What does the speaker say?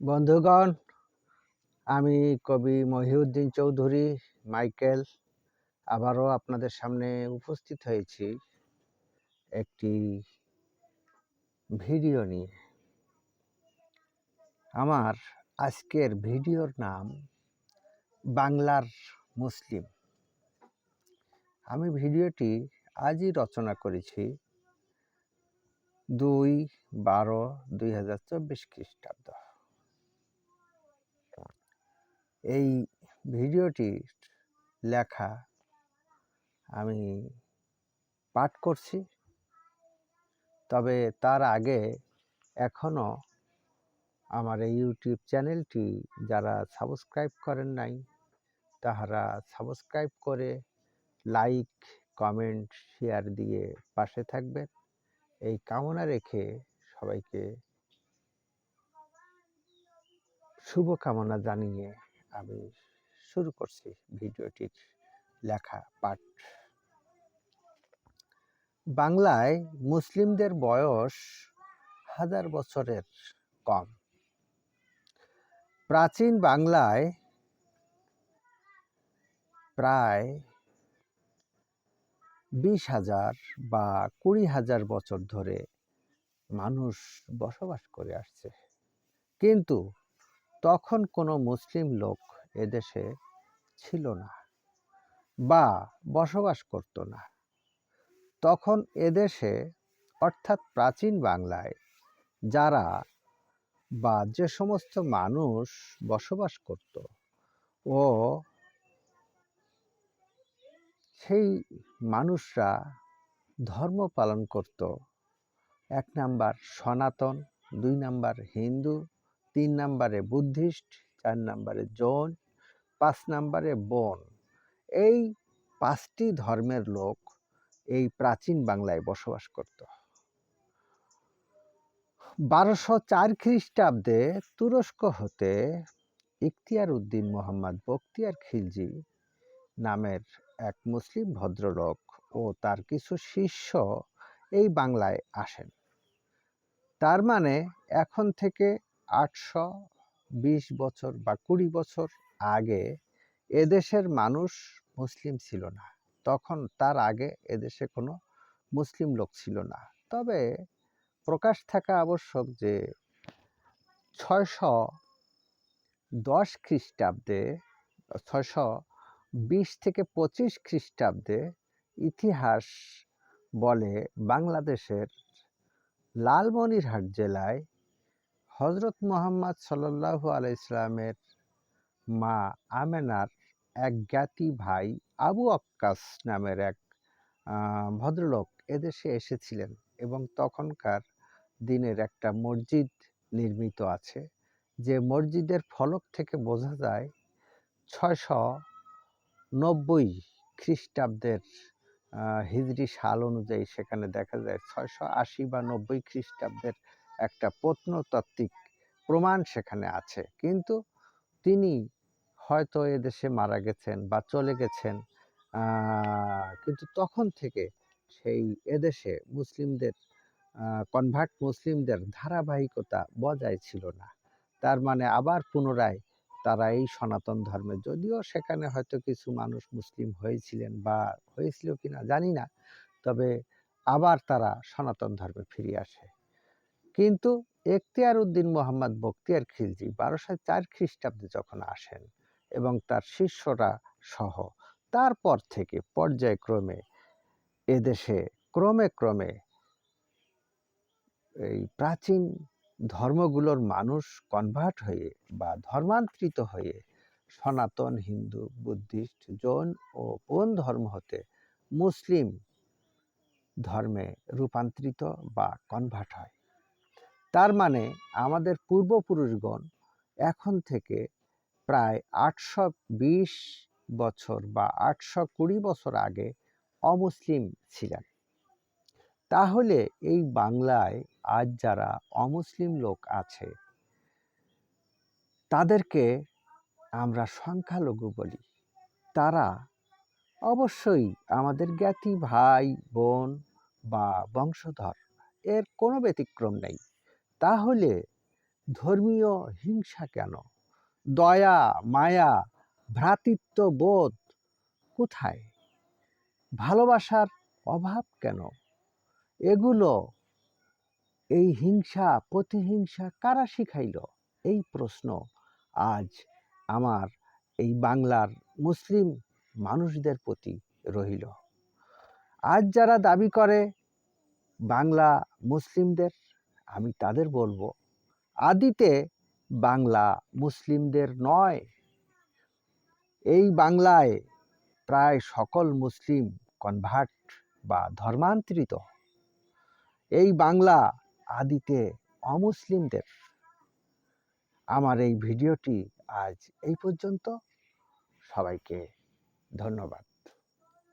বন্ধুগণ, আমি কবি মহিউদ্দিন চৌধুরী, মাইকেল আবারও আপনাদের সামনে উপস্থিত হয়েছি একটি ভিডিও নিয়ে। আমার আজকের ভিডিওর নাম বাংলার মুসলিম। আমি ভিডিওটি আজই রচনা করেছি দুই বারো দুই হাজার চব্বিশ খ্রিস্টাব্দ। এই ভিডিওটি লেখা আমি পাঠ করছি। তবে তার আগে এখনও আমার এই ইউটিউব চ্যানেলটি যারা সাবস্ক্রাইব করেন নাই, তাহারা সাবস্ক্রাইব করে লাইক, কমেন্ট, শেয়ার দিয়ে পাশে থাকবেন। এই কামনা রেখে সবাইকে শুভকামনা জানিয়ে আমি শুরু করছি ভিডিওটির লেখা পাঠ। বাংলায় মুসলিমদের বয়স হাজার বছরের কম। প্রাচীন বাংলায় প্রায় বিশ হাজার বা কুড়ি হাজার বছর ধরে মানুষ বসবাস করে আসছে। কিন্তু তখন কোনো মুসলিম লোক এদেশে ছিল না বা বসবাস করত না। তখন এদেশে, অর্থাৎ প্রাচীন বাংলায়, যারা বা যে সমস্ত মানুষ বসবাস করত ও সেই মানুষরা ধর্ম পালন করত। এক নাম্বার সনাতন, দুই নাম্বার হিন্দু তিন নাম্বারে বুদ্ধিস্ট, চার নাম্বারে জৈন পাঁচ নাম্বারে বন। এই পাঁচটি ধর্মের লোক এই প্রাচীন বাংলায় বসবাস করত। বারোশো চার খ্রিস্টাব্দে তুরস্ক হতে ইখতিয়ার উদ্দিন মোহাম্মদ বখতিয়ার খিলজি নামের এক মুসলিম ভদ্রলোক ও তার কিছু শিষ্য এই বাংলায় আসেন। তার মানে এখন থেকে আটশো বিশ বছর বা কুড়ি বছর আগে এদেশের মানুষ মুসলিম ছিল না। তখন তার আগে এদেশে কোনো মুসলিম লোক ছিল না। তবে প্রকাশ থাকা আবশ্যক যে ছয়শো দশ খ্রিস্টাব্দে, ছয়শো বিশ থেকে পঁচিশ খ্রিস্টাব্দে ইতিহাস বলে বাংলাদেশের লালমনিরহাট জেলায় হজরত মোহাম্মদ সাল্লাহু আলাই ইসলামের মা আমেনার এক জ্ঞাতি ভাই আবু আক্কাস নামের এক ভদ্রলোক এদেশে এসেছিলেন এবং তখনকার দিনের একটা মসজিদ নির্মিত আছে। যে মসজিদের ফলক থেকে বোঝা যায় ছয়শো নব্বই খ্রিস্টাব্দের হিজরি সাল অনুযায়ী সেখানে দেখা যায়। ছয়শো আশি বা নব্বই খ্রিস্টাব্দের একটা প্রত্নতাত্ত্বিক প্রমাণ সেখানে আছে। কিন্তু তিনি হয়তো এদেশে মারা গেছেন বা চলে গেছেন কিন্তু তখন থেকে সেই এদেশে মুসলিমদের কনভার্ট মুসলিমদের ধারাবাহিকতা বজায় ছিল না। তার মানে আবার পুনরায় তারা এই সনাতন ধর্মে, যদিও সেখানে হয়তো কিছু মানুষ মুসলিম হয়েছিলেন বা হয়েছিল কিনা জানি না, তবে আবার তারা সনাতন ধর্মে ফিরে আসে। কিন্তু এখতিয়ার উদ্দিন মোহাম্মদ বখতিয়ার খিলজি বারোশো চার খ্রিস্টাব্দে যখন আসেন এবং তার শিষ্যরা সহ তারপর থেকে পর্যায়ক্রমে এদেশে ক্রমে ক্রমে এই প্রাচীন ধর্মগুলোর মানুষ কনভার্ট হয়ে বা ধর্মান্তরিত হয়ে সনাতন, হিন্দু, বুদ্ধিস্ট, জৈন ও কোন ধর্ম হতে মুসলিম ধর্মে রূপান্তরিত বা কনভার্ট হয়। তার মানে আমাদের পূর্বপুরুষগণ এখন থেকে প্রায় আটশো বিশ বছর বা আটশো কুড়ি বছর আগে অমুসলিম ছিলেন। তাহলে এই বাংলায় আজ যারা অমুসলিম লোক আছে, তাদেরকে আমরা সংখ্যালঘু বলি। তারা অবশ্যই আমাদের জ্ঞাতি ভাই, বোন বা বংশধর, এর কোনো ব্যতিক্রম নেই। তাহলে ধর্মীয় হিংসা কেন? দয়া, মায়া, ভ্রাতৃত্ব বোধ কোথায়? ভালোবাসার অভাব কেন? এগুলো এই হিংসা, প্রতিহিংসা কারা শিখাইল? এই প্রশ্ন আজ আমার এই বাংলার মুসলিম মানুষদের প্রতি রহিল আজ যারা দাবি করে বাংলা মুসলিমদের আমি তাদের বলব, আদিতে বাংলা মুসলিমদের নয়। এই বাংলায় প্রায় সকল মুসলিম কনভার্ট বা ধর্মান্তরিত। এই বাংলা আদিতে অমুসলিমদের। আমার এই ভিডিওটি আজ এই পর্যন্ত। সবাইকে ধন্যবাদ।